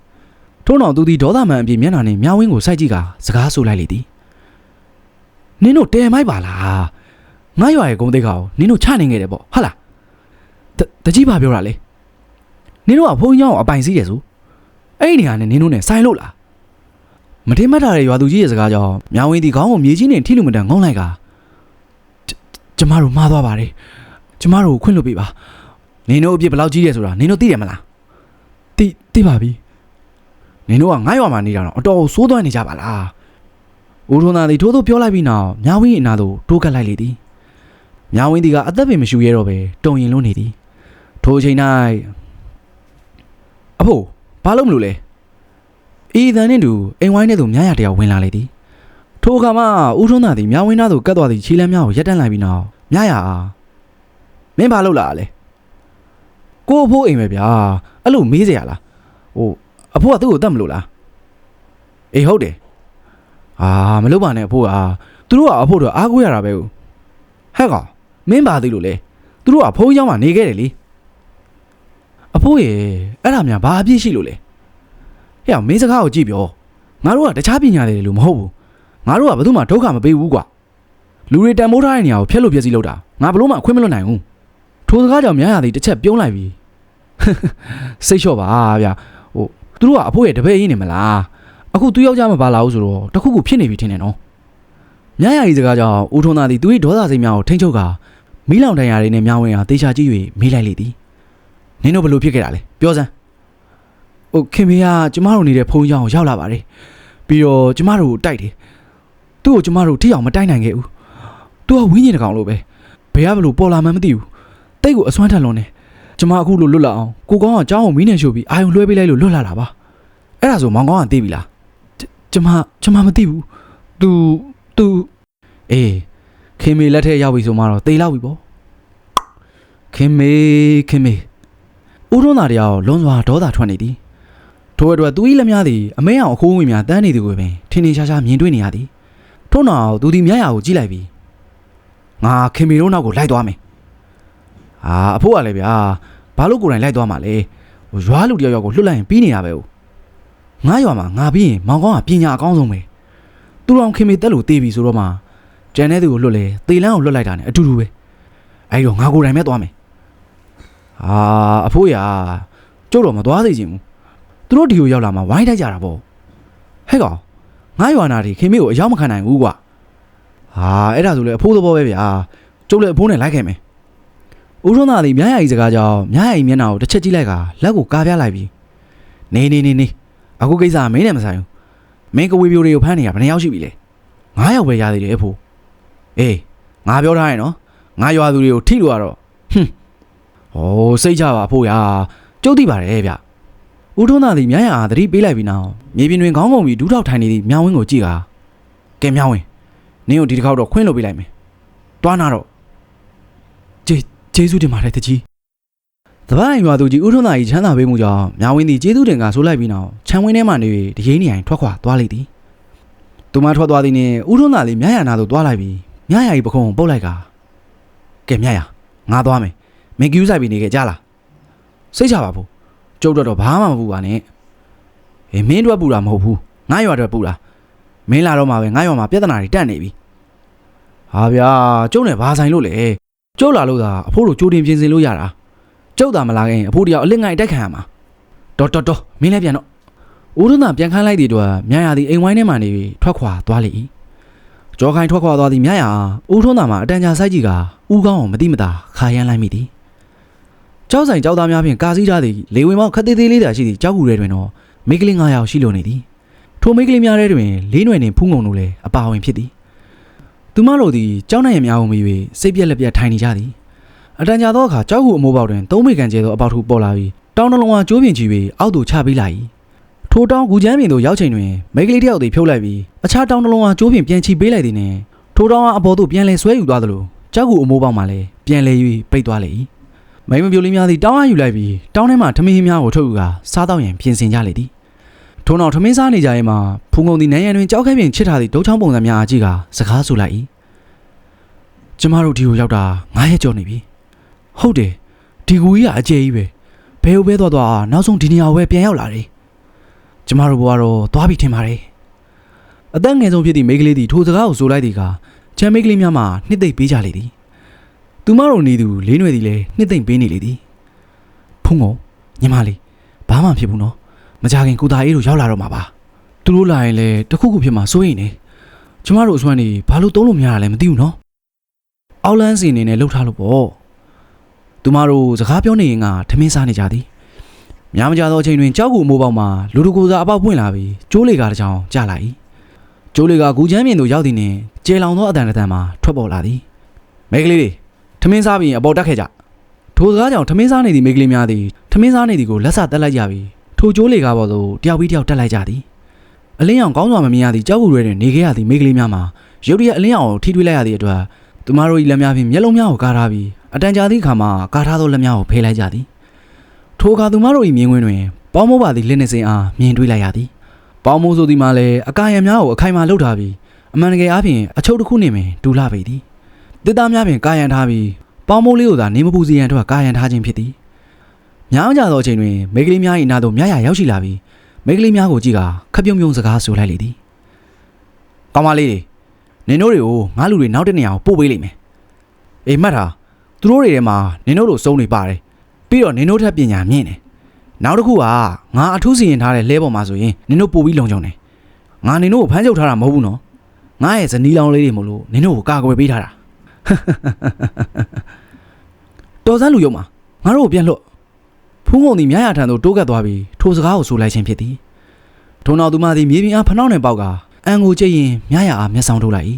ထို့နောက်သူသည်ဒေါသမန်အပြည့်မျက်နှာနှင့်မြဝင်းကိုစိုက်ကြည့်ကစကားဆိုလိုက်လေသည်နင်းတို့တဲမိုက်ပါလားငါရွာရဲ့ဂုံတိတ်ခါကိုနင်းတို့ချနိုင်ခဲ့တယ်ပေါ့ဟာလားတတကြီးပါပြောတာလေနင်းတို့ကဖုန်းကြောင်အပိုင်စီးတယ်ဆိုအဲ့ဒီနေရာနဲ့နင်းတို့နဲ့ဆိုင်လို့လားမထင်မှတ်တာတဲ့ရွာသူကြီးရဲ့စကားကြောင့်မြဝင်းသည်ခေါင်းကိုမြေကြီးနဲ့ထိလူမတန်ငုံလိုက်ကကျကျမတို့မှားသွားပါတယ်ကျမတို့ကိုခွင့်လွှတ်ပေးပါနင်တို့အပြစ်ဘယ်လောက်ကြီးတယ်ဆိုတာနင်တို့သိတယ်မလား သိသိပါပြီနင်တို့ကငါ့ရွာမှာနေတာတော့အတော်ကိုစိုးသွမ်းနေကြပါလားဦးထွန်းသားသည်ထိုးထိုးပြောလိုက်ပြီးနောက်မြဝင်း၏အနာသို့တိုးကပ်လိုက်လေသည်မြဝင်းသည်ကအသက်ပင်မရှူရဲတော့ပဲတုံရင်လွန်းနေသည်ထိုအချိန်၌အဖိုးဘာလို့မလို့လဲဤသန်နှင့်တူအိမ်ဝိုင်းထဲသို့မြရတယောက်ဝင်လာလေသည်ထိုအခါမှဦးထွန်းသားသည်မြဝင်းသားသို့ကပ်သွားသည့်ခြေလမ်းများကိုရက်တန့်လိုက်ပြီးနောက်မြရအားမင်းဘာလုပ်လာလဲ ကိုအဖိုးအိမ်ပဲဗျာအဲ့လိုမေးစရာလားဟိုအဖိုးကသူ့ကိုတတ်မလို့လားအေးဟုတ်တယ်အာမလုပ်ပါနဲ့အဖိုးကသူတို့ကအဖိုးတို့အားကိုးရတာပဲဟုတ်ဟဲ့ကောင်မင်းပါသေးလို့လေသူတို့ကဖုံးကြောင်းမှာနေခဲ့တယ်လေအဖိုးရဲ့အဲ့ဒါများဘာအပြည့်ရှိလို့လဲဟဲ့အောင်မင်းစကားကိုကြည့်ပြောငါတို့ကတခြားပညာတွေလို့မဟုတ်ဘူးငါတို့ကဘယ်သူမှဒုက္ခမပေးဘူးကွာလူတွေတန်ဖိုးထားတဲ့နေရာကိုဖျက်လို့ဖျက်စီးလို့တာငါဘလို့မှအခွင့်မလွတ်နိုင်ဘူးထိုစကားကြောင့်များရသည်တစ်ချက်ပြုံးလိုက်ပြီ စိတ်လျှော့ပါဗျာဟိုသူတို့ကအဖိုးရဲ့တပည့်ရင်းနေမလားအခုသူယောက်ျားမပါလာဘူးဆိုတော့တခုခုဖြစ်နေပြီထင်တယ်နော်မြရကြီးစကားကြောင့်ဦးထွန်းသားသည်သူ၏ဒေါသစိတ်များကိုထိန်းချုပ်ကာမီးလောင်တန်ရာတွေနဲ့မြောင်းဝင်အားတေချာကြည့်၍မေးလိုက်လေသည်နင်တို့ဘယ်လိုဖြစ်ခဲ့တာလဲပြောစမ်းဟုတ်ခင်မေးကကျမတို့နေတဲ့ဖုန်းကြောင်ရောက်လာပါတယ်ပြီးတော့ကျမတို့ကိုတိုက်တယ်သူ့ကိုကျမတို့ထိအောင်မတိုက်နိုင်ခဲ့ဘူးသူကဝင်းကျင်တစ်ကောင်လို့ပဲဘယ်ကဘလို့ပေါ်လာမှန်းမသိဘူးတိတ်ကိုအစွမ်းထက်လွန်နေ ကျမအခုလို့လွတ်လာအောင်ကိုကောင်းကကြောင်းကိုမီးနဲ့ရှို့ပြီးအာယုံလွှဲပေးလိုက်လို့လွတ်လာတာပါအဲ့ဒါဆိုမောင်ကောင်းကသိပြီလားကျမကျမမသိဘူး तू तू အေးခင်မေလက်ထက်ရောက်ပြီဆိုမှတော့တေလောက်ပြီပေါ့ခင်မေခင်မေဦးထွန်းသားတရားကိုလွန်စွာဒေါသထွက်နေသည်ထို့အတွက်သူ၏လက်များသည်အမဲအောင်အခိုးဝင်များတန်းနေသည်ကိုပင်ထင်ထင်ရှားရှားမြင်တွေ့နေရသည်ထို့နောက်သူသည်မျက်ရည်ကိုကြည့်လိုက်ပြီးငါခင်မေတို့နောက်ကိုလိုက်သွားမယ် အာအဖိုးကလည်းဗျာဘာလို့ကိုယ်တိုင်လိုက်သွားမှာလဲဟိုရွာလူတယောက်ယောက်ကိုလွတ်လိုက်ရင်ပြီးနေရပဲဟုတ်ငါရွာမှာငါပြီးရင်မောင်ကောင်းကပညာအကောင်းဆုံးပဲသူတော်ခင်မေတက်လို့တေးပြီဆိုတော့မှကျန်တဲ့သူကိုလွတ်လေတေလန်းကိုလွတ်လိုက်တာ ਨੇ အတူတူပဲအဲ့တော့ငါကိုယ်တိုင်ပဲသွားမယ်ဟာအဖိုးရကျုပ်တော့မသွားသေးချင်ဘူးသူတို့ဒီကိုရောက်လာမှဝိုင်းတိုက်ကြတာပေါ့ဟဲ့ကောင်ငါရွာနာဒီခင်မေကိုအရောက်မခံနိုင်ဘူးကွာဟာအဲ့ဒါဆိုလေအဖိုးသဘောပဲဗျာကျုပ်လည်းအဖိုးနဲ့လိုက်ခဲ့မယ် ဦးထွန်းသားသည်မြားရည်စကားကြောင့်မြားရည်မျက်နှာကိုတစ်ချက်ကြည့်လိုက်ကလက်ကိုကားပြလိုက်ပြီးနေနေနေနေအခုကိစ္စကမင်းနဲ့မဆိုင်ဘူးမင်းကဝေပြိုတွေကိုဖမ်းနေရဘယ်နှယောက်ရှိပြီလဲငါးယောက်ပဲရသေးတယ်အဖိုးအေးငါပြောထားရင်နော်ငါရွာသူတွေကိုထိလို့ရတော့ဟွန်းဟိုစိတ်ချပါဖို့ရာကျုပ်သိပါတယ်ဗျဦးထွန်းသားသည်မြားရအားသတိပေးလိုက်ပြီးနောက်မြေပြင်တွင်ခေါင်းငုံပြီးဒူးထောက်ထိုင်နေသည့်မြောင်ဝင်းကိုကြည့်ကာကဲမြောင်ဝင်းနင်းကိုဒီတစ်ခေါက်တော့ခွင့်လို့ပေးလိုက်မယ်တွားနာတော့ဂျေ ဂျေစုတင်ပါတယ်တကြီးတပည့်ရွာသူကြီးဦးထွန်းသားကြီးချမ်းသာပေးမှုကြောင့်မြောင်ဝင်းသည်ကျေးဇူးတင်ကဆိုလိုက်ပြီးနောက်ခြံဝင်းထဲမှနေ၍တရေနေရင်ထွက်ခွာသွားလိုက်သည်သူမထွက်သွားသည်နှင့်ဦးထွန်းသားလေးမြားရနာသို့သွားလိုက်ပြီးမြရကြီးပခုံးကိုပုတ်လိုက်ကကဲမြရငါသွားမယ်မင်းကျူးဆိုင်ပြီးနေခဲ့ကြလားစိတ်ချပါဘူးကျုပ်တို့တော့ဘာမှမပူပါနဲ့အေးမင်းတို့ပူတာမဟုတ်ဘူးငါရွာတော့ပူတာမင်းလာတော့မှပဲငါရွာမှာပြဿနာတွေတက်နေပြီဟာဗျာကျုပ်နဲ့ဘာဆိုင်လို့လဲ ကျုပ်လာလို့သာအဖိုးတို့ကြိုတင်ပြင်ဆင်လို့ရတာကျုပ်သာမလာခင်အဖိုးတယောက်အလစ်ငိုင်တိုက်ခံရမှာတော်တော်တော်မင်းလည်းပြန်တော့ဦးထွန်းသာပြန်ခန်းလိုက်တဲ့အတွက်မြရသည်အိမ်ဝိုင်းထဲမှာနေပြီးထွက်ခွာသွားလေ၏ကြောခိုင်ထွက်ခွာသွားသည်မြရဦးထွန်းသာမှာအတန်ကြာဆိုင်ကြီးကဦးကောင်းအောင်မတိမတာခါရမ်းလိုက်မိသည်ကျောက်ဆိုင်ကျောက်သားများဖြင့်ကာစည်းထားသည့်လေဝင်မောက်ခက်သေးသေးလေးသာရှိသည့်ကျောက်ကူရဲတွင်တော့မိန်းကလေး9ယောက်ရှိလိုနေသည်ထိုမိန်းကလေးများထဲတွင်လေးနွယ်နှင့်ဖူးငုံတို့လည်းအပါဝင်ဖြစ်သည် သူမတို့သည်ကျောင်းနိုင်ရများကိုမြည်၍စိတ်ပြက်လက်ပြက်ထိုင်နေကြသည်အတန်ကြာသောအခါကျောက်ကူအမိုးပေါက်တွင်သုံးမိကန်ကျဲသောအပေါက်ထုပေါ်လာပြီးတောင်းတလုံးဝကျိုးပြင်ချီ၍အောက်သို့ချပေးလာ၏ထိုတောင်းကူချမ်းပြင်သို့ရောက်ချိန်တွင်မိန်းကလေးတစ်ယောက်သည်ဖြုတ်လိုက်ပြီးအခြားတောင်းတလုံးဝကျိုးပြင်ပြန်ချီပေးလိုက်သည်နှင့်ထိုတောင်းကအပေါ်သို့ပြန်လဲဆွဲယူသွားသလိုကျောက်ကူအမိုးပေါက်မှလည်းပြန်လဲ၍ပိတ်သွားလေ၏မိန်းမပြိုလေးများသည်တောင်းအားယူလိုက်ပြီးတောင်းထဲမှထမင်းဟင်းများကိုထုတ်ယူကာစားတော့ရန်ပြင်ဆင်ကြလေသည် ထို့နောက်ထမင်းစားနေကြရင်မှဖုန်ကုန်သည်နန်းရံတွင်ကြောက်ခဲပြင်ချစ်ထားသည့်ဒုတ်ချောင်းပုံစံများအကြည့်ကာစကားဆိုလိုက်၏ကျမတို့ဒီကိုရောက်တာ9ရက်ကျော်နေပြီဟုတ်တယ်ဒီကူကြီးကအကျယ်ကြီးပဲဘယ်ဟိုပဲသွားသွားနောက်ဆုံးဒီနေရာကိုပဲပြန်ရောက်လာတယ်ကျမတို့ဘဝတော့သွားပြီထင်ပါတယ်အသက်ငယ်ဆုံးဖြစ်သည့်မိန်းကလေးသည်ထိုစကားကိုဆိုလိုက်သည်ကချမ်းမိန်းကလေးများမှနှစ်သိမ့်ပေးကြလေသည်သူမတို့နေသူလေးနွယ်သည်လည်းနှစ်သိမ့်ပေးနေလေသည်ဖုံကုန်ညီမလေးဘာမှဖြစ်ဘူးနော် မကြခင်ကိုသားအေးတို့ရောက်လာတော့မှာပါသူတို့လာရင်လည်းတခုခုဖြစ်မှာစိုးရိမ်နေကျမတို့အစွမ်းနေဘာလို့သုံးလို့မရတာလဲမသိဘူးနော်အောက်လန်းစီအနေနဲ့လှုပ်ထားလို့ပေါ့သူမတို့စကားပြောနေရင်ကထမင်းစားနေကြသည်များမကြသောအချိန်တွင်ကြောက်ကူမိုးပေါက်မှာလူတကူစားအပေါက်ပွင့်လာပြီးကျိုးလေကားတစ်ချောင်းကျလာ၏ကျိုးလေကားဂူချမ်းမြင်သို့ရောက်သည်နှင့်ကျေလောင်သောအတန်တစ်တန်မှာထွက်ပေါ်လာသည်မိန်းကလေးတွေထမင်းစားပြီးရင်အပေါ်တက်ခဲ့ကြထိုစကားကြောင့်ထမင်းစားနေသည့်မိန်းကလေးများသည်ထမင်းစားနေသည်ကိုလက်ဆတက်လိုက်ကြပြီး ထိုကျိုးလေကားပေါ်သို့တယောက်ပြီးတယောက်တက်လိုက်ကြသည်အလင်းရောင်ကောင်းစွာမမြင်ရသည့်ကြောက်ကူရဲတွင်နေခဲ့ရသည့်မိန်းကလေးများမှာရုတ်တရက်အလင်းရောင်ကိုထိထွေးလိုက်ရသည့်အတွက်သူမတို့၏လက်များဖြင့်မျက်လုံးများကိုကားထားပြီးအတန်ကြာသည့်အခါမှာကားထားသောလက်များကိုဖယ်လိုက်ကြသည်ထိုအခါသူမတို့၏မြင်ကွင်းတွင်ပေါင်းမိုးပါသည့်လက်နှစင်အားမြင်တွေ့လိုက်ရသည်ပေါင်းမိုးဆိုသည်မှာလည်းအကာရံများကိုအခိုင်အမာလှုပ်ထားပြီးအမှန်တကယ်အားဖြင့်အချုပ်တစ်ခုနှင့်ပင်ဒူလာပေသည်တစ်သားများဖြင့်ကာယံထားပြီးပေါင်းမိုးလေးကိုသာနေမပူစီရန်အတွက်ကာယံထားခြင်းဖြစ်သည် များကြသောအချိန်တွင်မိန်းကလေးများ၏နာသို့မြရရောက်ရှိလာပြီးမိန်းကလေးများကိုကြည့်ကာခပ်ပြုံးပြုံးစကားဆိုလိုက်လေသည်ကောင်းပါလေးတွေနင်တို့တွေကိုငါလူတွေနောက်တစ်နေရာကိုပို့ပေးလိမ့်မယ်အေးမှတ်တာသူတို့တွေထဲမှာနင်တို့လိုစုံနေပါတယ်ပြီးတော့နင်တို့ထက်ပညာမြင့်တယ်နောက်တစ်ခုကငါအထူးစီရင်ထားတဲ့လဲပေါ်မှာဆိုရင်နင်တို့ပို့ပြီးလုံခြုံတယ်ငါနင်တို့ကိုဖမ်းချုပ်ထားတာမဟုတ်ဘူးနော်ငါရဲ့ဇနီးလောင်လေးတွေမို့လို့နင်တို့ကိုကာကွယ်ပေးထားတာတော်စမ်းလူယုံမှာငါတို့ကိုပြန်လွတ် ဖူးငုံသည်မြရထံသို့တိုးကပ်သွားပြီးထိုစကားကိုဆိုလိုက်ခြင်းဖြစ်သည်ထို့နောက်သူမသည်မြေပြင်အားဖနှောက်နှင့်ပေါက်ကအန်ကိုကြည့်ရင်မြရအားမျက်စောင်းထုတ်လိုက်၏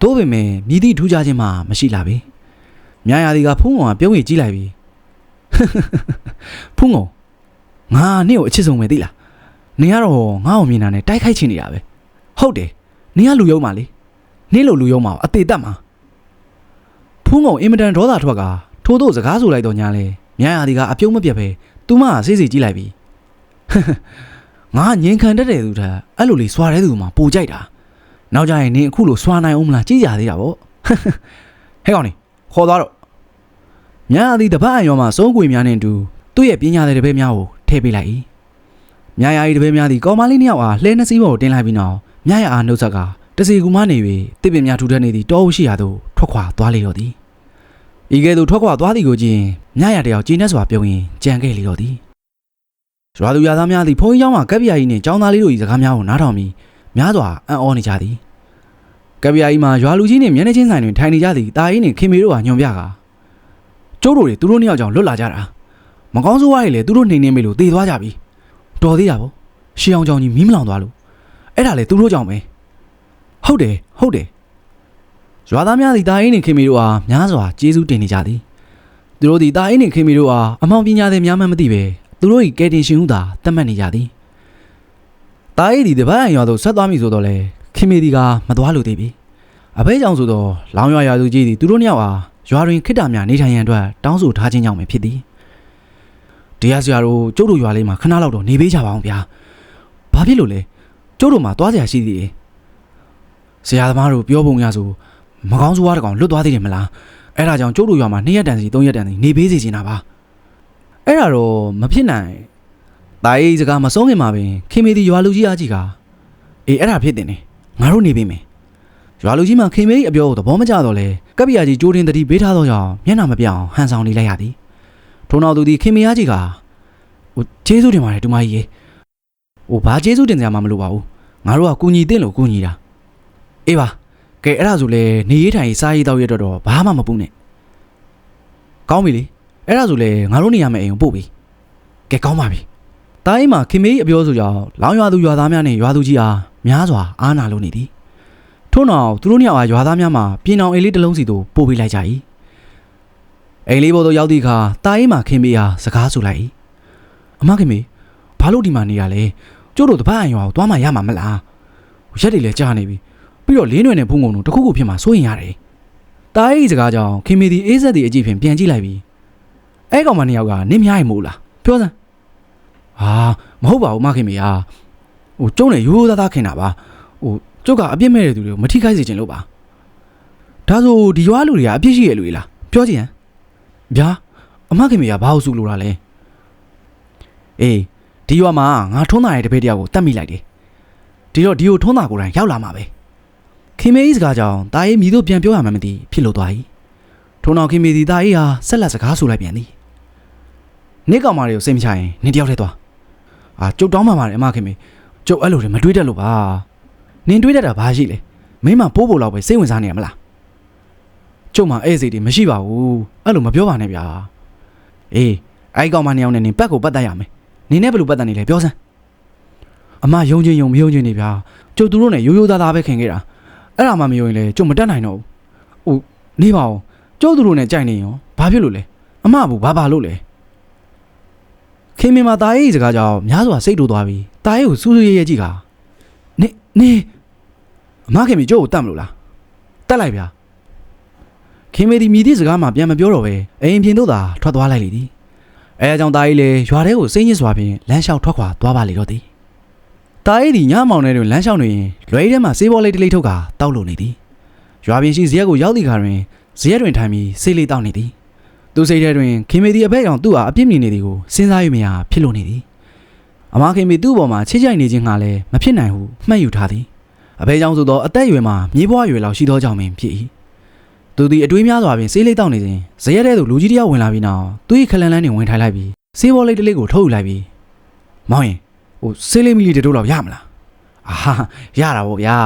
သို့ပေမဲ့မြည်သည့်ထူးခြားခြင်းမှမရှိလာပေမြရသည်ကဖူးငုံကပြုံးရည်ကြည့်လိုက်ပြီးဖူးငုံငါနင့်ကိုအချစ်ဆုံးပဲသိလားနင်ကတော့ငါ့ကိုမြင်တာနဲ့တိုက်ခိုက်ချင်နေတာပဲဟုတ်တယ်နင်ကလူယုံပါလေနင့်လိုလူယုံမှာအသေးတက်မှာဖုံးကောင်အင်မတန်ဒေါသထွက်ကထိုးတို့စကားဆိုလိုက်တော့ညာလဲ မြားရသည်ကအပြုံးမပြတ်ပဲသူမကစိတ်စိတ်ကြည့်လိုက်ပြီငါငင်ခံတတ်တဲ့သူထက်အဲ့လိုလေးစွာတဲ့သူမှပိုကြိုက်တာနောက်ကြရင်နင်အခုလိုစွာနိုင်အောင်မလားကြည့်ကြသေးတာဗောဟဲ့ကောင်နေခေါ်သွားတော့မြားရသည်တပတ်အံရောမှာစုံးကွေများနဲ့အတူသူ့ရဲ့ပညာတဲ့တပည့်များကိုထည့်ပေးလိုက်၏မြားရ၏တပည့်များသည်ကောင်မလေးနှစ်ယောက်အားလှဲနှစ်စီးပေါ်ကိုတင်လိုက်ပြီးနောက်မြားရအားနှုတ်ဆက်ကတစီကူမနေ၍တစ်ပင်များထူထပ်နေသည့်တောအုပ်ရှိရာသို့ထွက်ခွာသွားလေတော့သည် ဤကဲ့သို့ထွက်ခွာသွားသည်ကိုချင်းညရတယောက်ကျင်းနဲ့စွာပြုံးရင်ကြံခဲ့လေတော့သည်ရွာသူရွာသားများသည်ဘုန်းကြီးကျောင်းမှကပ်ပြာကြီးနှင့်ကျောင်းသားလေးတို့၏စကားများကိုနားထောင်ပြီးများစွာအံ့ဩနေကြသည်ကပ်ပြာကြီးမှာရွာလူကြီးနှင့်မျက်နှာချင်းဆိုင်တွင်ထိုင်နေကြသည့်တာအင်းနှင့်ခင်မေတို့ကညွန်ပြကာကျိုးတို့တွေသူတို့နှစ်ယောက်ကြောင့်လွတ်လာကြတာမကောင်းဆိုးဝါးတွေလည်းသူတို့နှိမ်နှင်းပြီလို့တေသွားကြပြီတော်သေးတာပေါ့ရှီအောင်ကြောင်ကြီးမီးမလောင်သွားလို့အဲ့ဒါလေသူတို့ကြောင့်ပဲဟုတ်တယ်ဟုတ်တယ် ရွာသားများသည်တာအင်းနှင့်ခင်မီတို့အားများစွာကျေးဇူးတင်နေကြသည်သူတို့သည်တာအင်းနှင့်ခင်မီတို့အားအမောင်ပညာသည်များမှမသိပဲသူတို့၏ကယ်တင်ရှင်ဟုသာသတ်မှတ်နေကြသည်တာအင်းသည်တပတ်အံရွာသို့ဆက်သွားမည်ဆိုတော့လေခင်မီသည်ကမသွားလိုသေးပြီအဖေးကြောင့်ဆိုတော့လောင်ရွာရွာသူကြီးသည်သူတို့နှစ်ယောက်အားရွာတွင်ခိတ္တများနေထိုင်ရန်အတွက်တောင်းဆိုထားခြင်းကြောင့်ပဲဖြစ်သည်တရားစရာတို့ကျုပ်တို့ရွာလေးမှာခဏလောက်တော့နေပေးကြပါအောင်ဗျာဘာဖြစ်လို့လဲကျုပ်တို့မှာသွားစရာရှိသေးတယ်ဆရာသမားတို့ပြောပုံရဆို မကောင်းဆိုးဝါးတစ်ကောင်လွတ်သွားသေးတယ်မလားအဲ့ဒါကြောင့်ကျုပ်တို့ရွာမှာ2ရက်တန်စီ3ရက်တန်စီနေပေးစီချင်တာပါအဲ့ဒါတော့မဖြစ်နိုင်တာအေးစကားမဆုံးခင်မှာပင်ခင်မေဒီရွာလူကြီးအားကြီးကအေးအဲ့ဒါဖြစ်တင်တယ်ငါတို့နေပေးမယ်ရွာလူကြီးမှာခင်မေကြီးအပြောကိုသဘောမကျတော့လဲကပ်ပြာကြီးကြိုးတင်တတိပေးထားသောကြောင့်မျက်နှာမပြောင်ဟန်ဆောင်နေလိုက်ရသည်ထို့နောက်သူသည်ခင်မေအားကြီးကဟိုကျေးဇူးတင်ပါတယ်တူမကြီးရေဟိုဘာကျေးဇူးတင်ကြမှာမလိုပါဘူးငါတို့ကကူညီတဲ့လို့ကူညီတာအေးပါ ကဲအဲ့ဒါဆိုလေနေရေးထိုင်ရေးစားရေးတော့ရတော့တော့ဘာမှမပူနဲ့ကောင်းပြီလေအဲ့ဒါဆိုလေငါတို့နေရမယ့်အိမ်ကိုပို့ပြီကဲကောင်းပါပြီတားအိမ်မှာခင်မေကြီးအပြောဆိုကြောင့်လောင်ရွာသူရွာသားများနဲ့ရွာသူကြီးအားများစွာအားနာလို့နေသည်ထို့နောက်သူတို့နှစ်ယောက်အားရွာသားများမှာပြင်အောင်အိမ်လေးတစ်လုံးစီသို့ပို့ပေးလိုက်ကြ၏အိမ်လေးပေါ်သို့ရောက်သည့်အခါတားအိမ်မှာခင်မေအားစကားဆိုလိုက်၏အမခင်မေဘာလို့ဒီမှာနေရလဲကျို့တို့တပတ်အံရွာကိုသွားမှရမှာမလားရက်တွေလည်းကြာနေပြီ ပြီးတော့လေးနွယ်နဲ့ဖုံကုံတို့တစ်ခုခုဖြစ်မှာစိုးရင်ရတယ်။တားရဲ့စကားကြောင့်ခင်မီဒီအေးဆက်ဒီအကြည့်ဖြင့်ပြန်ကြည့်လိုက်ပြီးအဲကောင်မနှစ်ယောက်ကနင်းများရင်မို့လားပြောစမ်းဟာမဟုတ်ပါဘူးမခင်မီဟာဟိုကျုံနဲ့ရိုးရိုးသားသားခင်တာပါဟိုကျုပ်ကအပြစ်မဲ့တဲ့သူတွေကိုမထိခိုက်စေချင်လို့ပါဒါဆိုဒီရွာလူတွေကအပြစ်ရှိရလူတွေလားပြောကြည့်ဟမ်ဗျာအမခင်မီကဘာလို့စုလို့လားလဲအေးဒီရွာမှာငါထုံးသားရဲ့တပည့်တယောက်ကိုတတ်မိလိုက်တယ်ဒီတော့ဒီကိုထုံးသားကိုယ်တိုင်ရောက်လာမှာပဲ ခင်မေကြီးစကားကြောင့်တာရေးမိတို့ပြန်ပြောရမှမသိဖြစ်လို့သွား၏ထို့နောက်ခင်မေသည်တာရေးဟာဆက်လက်စကားဆိုလိုက်ပြန်သည်နေကောင်မတွေကိုစိတ်မချရင်နင်တယောက်တည်းသွားအာကျုပ်တောင်းမှပါတယ်အမခင်မေကျုပ်အဲ့လိုတွေမတွေးတတ်လို့ပါနင်တွေးတတ်တာဘာရှိလဲမင်းမပိုးဖို့လောက်ပဲစိတ်ဝင်စားနေရမလားကျုပ်မှအဲ့စိတ်တွေမရှိပါဘူးအဲ့လိုမပြောပါနဲ့ဗျာအေးအဲ့ကောင်မနှစ်ယောက်နဲ့နင်ပတ်ကိုပတ်တတ်ရမယ်နင်နဲ့ဘယ်လိုပတ်တတ်နေလဲပြောစမ်းအမယုံချင်းယုံမယုံချင်းနေဗျာကျုပ်သူတို့နဲ့ရိုးရိုးသားသားပဲခင်ခဲ့တာ အဲ့ဒါမှမယုံရင်လေကျုပ်မတက်နိုင်တော့ဘူးဟိုနေပါဦးကျုပ်သူတို့နဲ့ကြိုက်နေရောဘာဖြစ်လို့လဲအမဘူးဘာဘာလို့လဲခင်မင်မတာရေးစကားကြောင့်များစွာစိတ်တူသွားပြီးတာရေးကိုစူးစူးရဲရဲကြည့်ကနေနေအမခင်မကျုပ်ကိုတတ်မလို့လားတက်လိုက်ဗျာခင်မေဒီမြည်သည့်စကားမှပြန်မပြောတော့ပဲအိမ်ပြင်တို့သာထွက်သွားလိုက်လေသည်အဲအကြောင့်တာရေးလေရွာထဲကိုစိတ်ညစ်စွာဖြင့်လမ်းလျှောက်ထွက်ခွာသွားပါလေတော့သည် တားရီဒီညမောင်ထဲတွင်လမ်းလျှောက်နေရင်လွယ်ရီထဲမှဆေးဘောလေးတစ်လိမ့်ထုတ်ကာတောက်လို့နေသည်ရွာပြင်ရှိဇရက်ကိုရောက်သည့်ခါတွင်ဇရက်တွင်ထိုင်ပြီးဆေးလေးတောက်နေသည်သူစိတ်ထဲတွင်ခင်မေဒီအဘက်ကြောင့်သူ့အားအပြစ်မြင်နေသည်ကိုစဉ်းစား၍မရဖြစ်လို့နေသည်အမခင်မေသူ့ပေါ်မှာချစ်ကြိုက်နေခြင်းကလည်းမဖြစ်နိုင်ဟုမှတ်ယူထားသည်အဘဲကြောင့်ဆိုသောအသက်အရွယ်မှာမြေးပွားရွယ်လောက်ရှိသောကြောင့်ပင်ဖြစ်၏သူသည်အတွေးများစွာဖြင့်ဆေးလေးတောက်နေစဉ်ဇရက်ထဲသို့လူကြီးတစ်ယောက်ဝင်လာပြီးနောက်သူ၏ခလန်လန်းတွင်ဝင်ထိုင်လိုက်ပြီးဆေးဘောလေးတစ်လေးကိုထုတ်ယူလိုက်ပြီးမောင်ရင် ဟိုဆေးလေးမီလီတစ်တို့လောက်ရမလားအာရတာပေါ့ဗျာ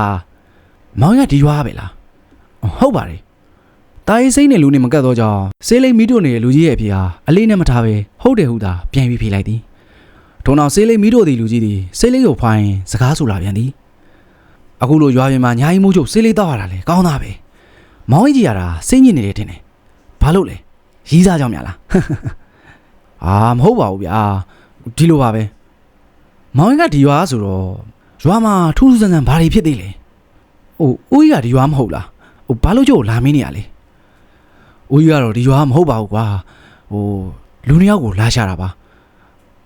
မောင်ရဒီရွာပဲလားဟုတ်ပါတယ်တာရေးစိမ့်နဲ့လူနေမကတ်တော့ကြောင်းဆေးလိမ့်မီးတို့နေတဲ့လူကြီးရဲ့အဖေဟာအလေးနဲ့မထားပဲဟုတ်တယ်ဟုသာပြန်ပြီးဖြေလိုက်သည်ထို့နောက်ဆေးလိမ့်မီးတို့သည်လူကြီးသည်ဆေးလိမ့်ကိုဖွာရင်စကားဆိုလာပြန်သည်အခုလိုရွာပြင်မှာညာကြီးမိုးချုပ်ဆေးလိမ့်တော့ရတာလေကောင်းတာပဲမောင်ကြီးရတာစိတ်ညစ်နေတယ်ထင်တယ်ဘာလို့လဲရီးစားကြောင်များလားအာမဟုတ်ပါဘူးဗျာဒီလိုပါပဲ မောင်ကြီးကဒီရွာဆိုတော့ရွာမှာထူးထူးဆန်းဆန်းဘာတွေဖြစ်သေးလဲဟိုဦးကြီးကဒီရွာမဟုတ်လားဟိုဘာလို့ကျို့လာမင်းနေရလဲဦးကြီးကတော့ဒီရွာမဟုတ်ပါဘူးကွာဟိုလူနှစ်ယောက်ကိုလာရှာတာပါ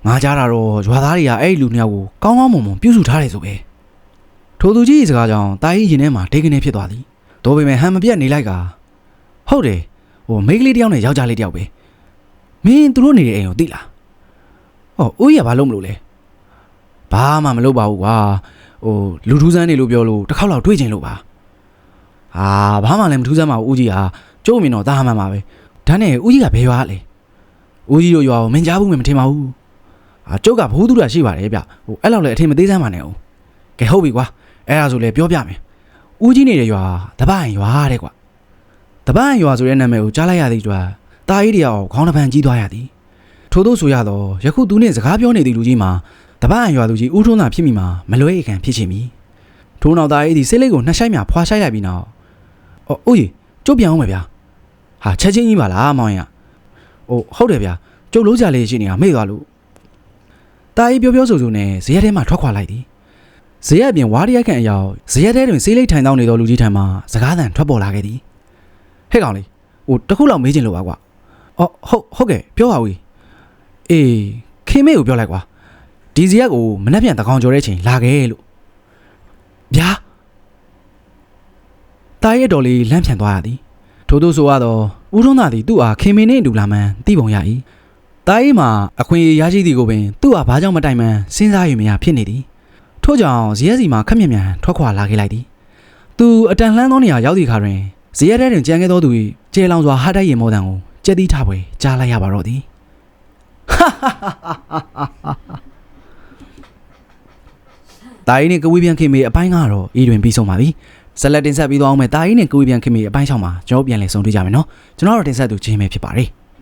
ငါကြားတာတော့ရွာသားတွေကအဲ့ဒီလူနှစ်ယောက်ကိုကောင်းကောင်းမွန်မွန်ပြုစုထားတယ်ဆိုပဲထိုသူကြီးစကားကြောင့်တာကြီးရင်ထဲမှာဒိတ်ကနေဖြစ်သွားသည်ဒါပေမဲ့ဟန်မပြတ်နေလိုက်ကဟုတ်တယ်ဟိုမိန်းကလေးတစ်ယောက်နဲ့ယောက်ျားလေးတစ်ယောက်ပဲမင်းသူတို့နေတဲ့အိမ်ကိုသိလားဟောဦးရဘာလို့မလို့လဲ ဘာမှမလုပ်ပါဘူးကွာဟိုလူထူးဆန်းနေလို့ပြောလို့တစ်ခေါက်လောက်တွေ့ချင်လို့ပါအာဘာမှလည်းမထူးဆန်းပါဘူးဦးကြီးဟာကျုပ်မြင်တော့တာမှန်ပါပဲဒါနဲ့ဦးကြီးကဘယ်ရွာလဲဦးကြီးတို့ရွာကိုမင်ကြားဘူးမထင်ပါဘူးအာကျုပ်ကဘိုးသူရရှိပါတယ်ဗျဟိုအဲ့လောက်လည်းအထင်မသေးစမ်းပါနဲ့ဦးကဲဟုတ်ပြီကွာအဲ့ဒါဆိုလည်းပြောပြမယ်ဦးကြီးနေတဲ့ရွာတပန့်ရွာတဲ့ကွာတပန့်ရွာဆိုတဲ့နာမည်ကိုကြားလိုက်ရတဲ့အတွက်တာအေးတယောက်ခေါင်းတစ်ပန်းကြီးသွားရသည်ထို့သောဆိုရတော့ယခုသူနှင့်စကားပြောနေသည့်လူကြီးမှာ တပန်းအံရွာသူကြီးဦးထွန်းသာဖြစ်မိမှာမလွဲခံဖြစ်ချင်ပြီထို့နောက်တာအေးသည်စိတ်လေးကိုနှစ်ဆိုင်မြဖွာဆိုင်လိုက်ပြီးနောက်အော်ဦးကြီးကျုပ်ပြန်အောင်မယ်ဗျာဟာချက်ချင်းကြီးပါလားမောင်ရဟိုဟုတ်တယ်ဗျာကျုပ်လုံးကြလေးရှိနေတာမေ့သွားလို့တာအေးပြောပြောဆိုဆိုနဲ့ဇရက်ထဲမှာထွက်ခွာလိုက်သည်ဇရက်အပြင်ဝါးရရိုက်ခန့်အရောက်ဇရက်ထဲတွင်ဆေးလိတ်ထိုင်တောင်းနေသောလူကြီးထံမှစကားသံထွက်ပေါ်လာခဲ့သည်ဟဲ့ကောင်လေးဟိုတစ်ခုလောက်မေးချင်လို့ပါကွာအော်ဟုတ်ဟုတ်ကဲ့ပြောပါဦးအေးခင်မေကိုပြောလိုက်ကွာ ဒီစီရက်ကိုမနှက်ပြန်တကောင်ကြော်တဲ့ချိန်လာခဲ့လို့ဗျာတားရဲ့တော်လေးလမ်းပြန်သွားရသည်ထို့သောဆိုရတော့ဦးထွန်းသာသည်သူ့အားခင်မင်းနှင့်အတူလာမှန်းသိပုံရ၏တားရဲ့မှာအခွင့်အရေးရရှိသည်ကိုပင်သူ့အားဘာကြောင့်မတိုင်မှန်းစဉ်းစားရမရဖြစ်နေသည်ထို့ကြောင့်ဇရက်စီမှာခက်မြက်မြန်ထွက်ခွာလာခဲ့လိုက်သည်သူအတန်လှမ်းသောနေရာရောက်သည့်အခါတွင်ဇရက်ထဲတွင်ကြံခဲ့သောသူ၏ကျေလောင်စွာဟာတိုက်ရင်မောတံကိုကြက်သီးထားပွဲကြားလိုက်ရပါတော့သည် တာရင်နဲ့ကဝေးပြန်ခင်မေအပိုင်းကတော့ဤတွင်ပြီးဆုံးပါပြီဇက်လက်တင်ဆက်ပြီးသွားအောင်မယ်တာရင်နဲ့ကဝေးပြန်ခင်မေအပိုင်း၆မှာကျွန်တော်ပြန်လည်ဆုံတွေ့ကြမယ်နော်ကျွန်တော်တို့တင်ဆက်သူချင်းပဲဖြစ်ပါတယ်